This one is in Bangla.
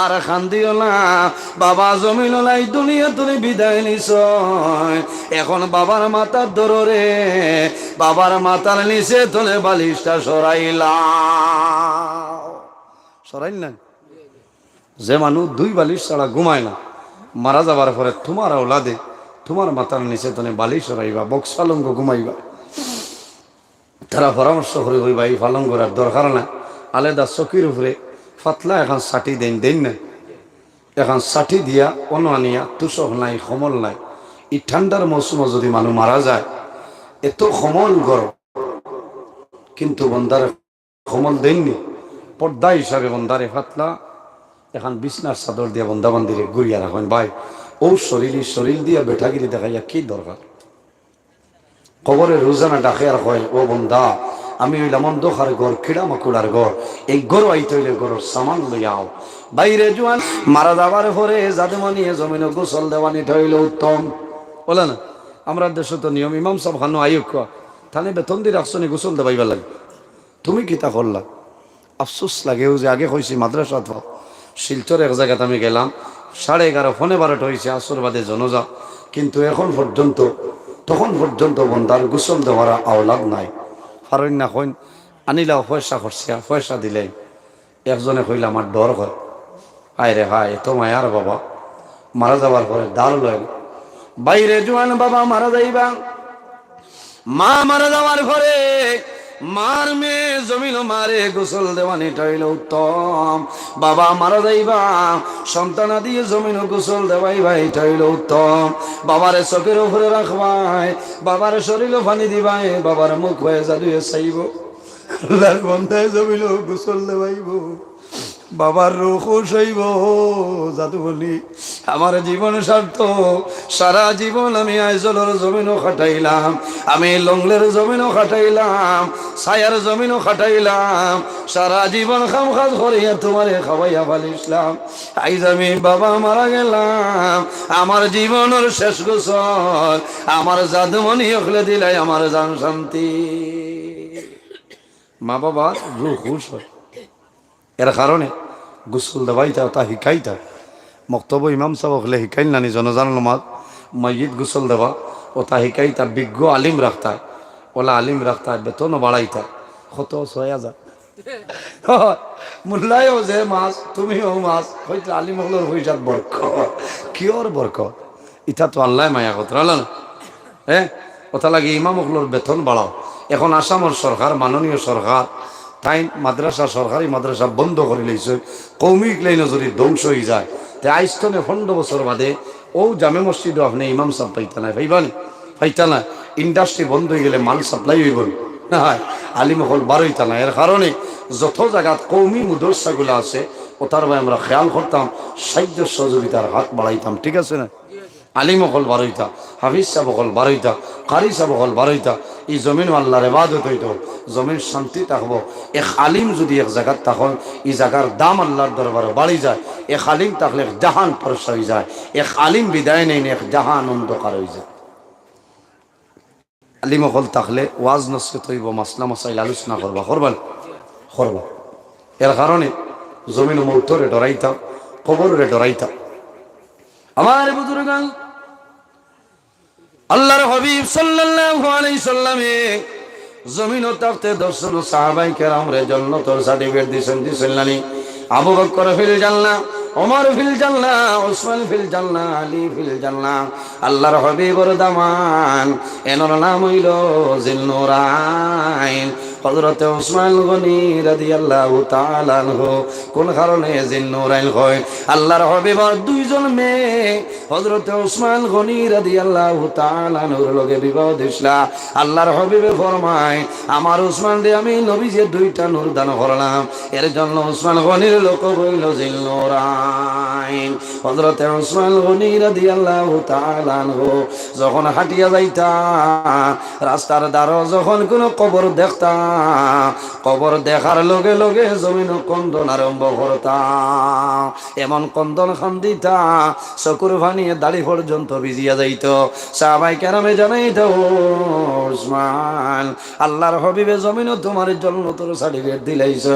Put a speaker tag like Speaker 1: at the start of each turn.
Speaker 1: আর খান্দিও না, বাবা জমিন লাই দুনিয়া তুমি বিদায় নিছ এখন বাবার মাথার দররে, বাবার মাথার নিচে তোলে বালিশটা সরাইলা সরাইল না যে মানুষ দুই বালিশ ছাড়া ঘুমায় না, মারা যাবার পরে তোমার আওলাদে তোমার মাথার নিচে তুমি বালিশ সরাইবা বক্সালঙ্গ ঘুমাইবা। তারা পরামর্শ করে এই পালন করার দরকার না আলাদা চকির উপরে ফাতলা এখন ষাটি দেন দেন না এখন ষাটি দিয়া অন আনিয়া তুষক নাই, সমল নাই। এই ঠান্ডার মৌসুমে যদি মানুষ মারা যায়, এত সমল গরম কিন্তু বন্দারে সমল দেননি পর্দা হিসাবে বন্দারে ফাতলা এখন বিছনার চাদর দিয়ে বন্দা বান্দিরে ঘুরিয়া রাখেন ভাই ও শরীর শরীর দিয়া বেঠাগিরি দেখাইয়া কি দরকার কবরে রোজানা ডাকে আর হয় ও বন্দা আমি হইলাম অন্ধকার ঘর খিড়া মাকুড়ার ঘর। এই ঘর আইতে হইলে ঘরের সামান লইয়াও। বাইরে জোয়ান, মারা যাবার পরে যাতে মানিয়ে জমিনে গোসল দেওয়ানি হইলে উত্তম। বলে না, আমরা দেশে তো নিয়ম, ইমাম সব খানো আয়ুক থানে বেতন দিয়ে রাখছনি গোসল দেবাইবার লাগে তুমি কি তা করলা? আফসোস লাগেও যে আগে কইছি মাদ্রাসা তো শিলচর এক জায়গাতে আমি গেলাম, সাড়ে এগারো, ফোনে বারোটা হয়েছে আসর জনজা। কিন্তু এখন পর্যন্ত, তখন পর্যন্ত বন্ধার গোসল দেওয়ার আওলাদ নাই। ফারণ না হইন। আনিলা পয়সা খরচা, পয়সা দিলে একজনে কইলে আমার ডর হয়। আয় রে হায় তো মায়ার বাবা। মারা যাবার পরে ডাল লয়। বাইরে জোয়ান বাবা মারা যাইবা। মা মারা যাওয়ার পরে মার মেয়ে জমিল মারে গোসল দেওয়ানি টাইল উত্তম। বাবা মারা যাইবা, সন্তান দিয়ে জমিন গোসল দেওয়াই ভাই টাইল উত্তম। বাবার চোখের উপরে রাখবাই, বাবার শরীরও পানি দিবাই, বাবার মুখ হয়ে জাদুয়ে চাইব। আল্লাহর বন্ধায় জমিল গোসল দেওয়াইব। বাবার রোখ সইব জাদু বলি। আমার জীবন স্বার্থ, সারা জীবন আমি আইজলের জমিনও খাটাইলাম, আমি লংলের জমিনও খাটাইলাম, ছায়ার জমিনও খাটাইলাম, সারা জীবন খাম খাজ করিয়া তোমারে খাওয়াইয়া ফালিসলাম আইজ আমি বাবা মারা গেলাম, আমার জীবনের শেষ গোসল, আমার জাদুমণি হকলে দিলাই আমার জান শান্তি। মা বাবা রুহ খুশ হয় এর কারণে গোসল দেবাইতা তা শিকাইতা মক্তব্য ইমাম সাহেব হলে নানি জনজান নমাজ মসজিদ গোসল দেবা ও তা শিকাইতা বিজ্ঞ আলিম রাখতা ওলা আলিম রাখতা বেতনও বাড়াইতা কত ছয় হাজার মোল্লায়ও যে মাছ, তুমিও মাছ, হয়তো আলিম হলোর হইসাত বরক কিয়র বরক ইটা তো আল্লাহ মায়া কথা না? হ্যাঁ কথা লাগে ইমাম হলোর বেতন বাড়াও এখন আসামের সরকার মাননীয় সরকার তাই মাদ্রাসা সরকারি মাদ্রাসা বন্ধ করে লইছে। কৌমিক লাইনে যদি ধ্বংস হয়ে যায়, তে আইস্তনে পনেরো বছর বাদে ও জামে মসজিদও আপনি ইমাম সাহ পাইতা নাই। পাইবানি পাইতা না। ইন্ডাস্ট্রি বন্ধ হয়ে গেলে মাল সাপ্লাই হইব না? হয় আলিমহল বারোইতা না। এর কারণে যত জায়গাত কৌমি মুদরসাগুলো আছে ওটার ভাই আমরা খেয়াল করতাম, সাহায্য সহযোগিতার হাত বাড়াইতাম। ঠিক আছে না? আলিম হল বারোইতা, হাফিজ সাহেব হল বারোইতা, কারি সাহেব হল বারোইতা, এই জমিন আল্লাহর এবাদত হইত, জমিন শান্তি থাকব। এক আলিম যদি এক জায়গার তখন এই জায়গার দাম আল্লাহর দরবারে বাড়ি যায়, এক আলিম থাকলে এক জাহান পরশ হয়ে যায়, এক আলিম বিদায় নেই, এক জাহান অন্ধকার হয়ে যায়। আলিম হল থাকলে ওয়াজ নসিহত হইব, মাসলা মাসাইল আলোচনা করবা, করবান? করবা। এর কারণে জমিন মৌতরে ডরাইতা কবরে ডরাইতা। আমার বুজুর্গান আল্লাহর হবিব সাল্লাল্লাহু আলাইহি সাল্লামে জমিন তাকতে দর্শন সাহাবাই কেরাম রে জান্নাতের সার্টিফিকেট দিছেন দিছেন আবু বকর ফিল জান্নাহ, ওমর ফিল জান্নাহ, ওসমান ফিল জান্নাহ, আলী ফিল জান্নাহ, আল্লাহর হবিবর দামান, এনর নাম হইল জিন্নুরাইন হজরতে ওসমান গনি রাদি আল্লাহ তালানহু কোন কারণে জিন্নুরাইন হয়? আল্লাহর হবিবর দুইজন মেয়ে হজরতে ওসমান গনি রাদি আল্লাহ তালানহুর লগে বিবাহ দিসলা আল্লাহর হবিবে ফরমায়, আমার ওসমান রে, আমি নবীজের দুইটা নূর দান করলাম। এর জন্য ওসমান গনির লোক হইল জিন্নুরাইন হজরতে ওসমান গনি রাদি আল্লাহ তালানহু যখন হাঁটিয়া যাইতা, রাস্তার দ্বারো যখন কোনো কবর দেখতা কবর দেখার লগে লগে জমিন কন্দন আরম্ভ করতা। এমন কন্দন খান দিতা চকুর ভানিয়ে দাড়ি পর্যন্ত ভিজিয়া যাইত। সাহাবাই কেন জানাইত ওসমান, আল্লাহর হবিবে জমিন তোমার জন্য তোর সার্টিফিকেট দিলাইছ।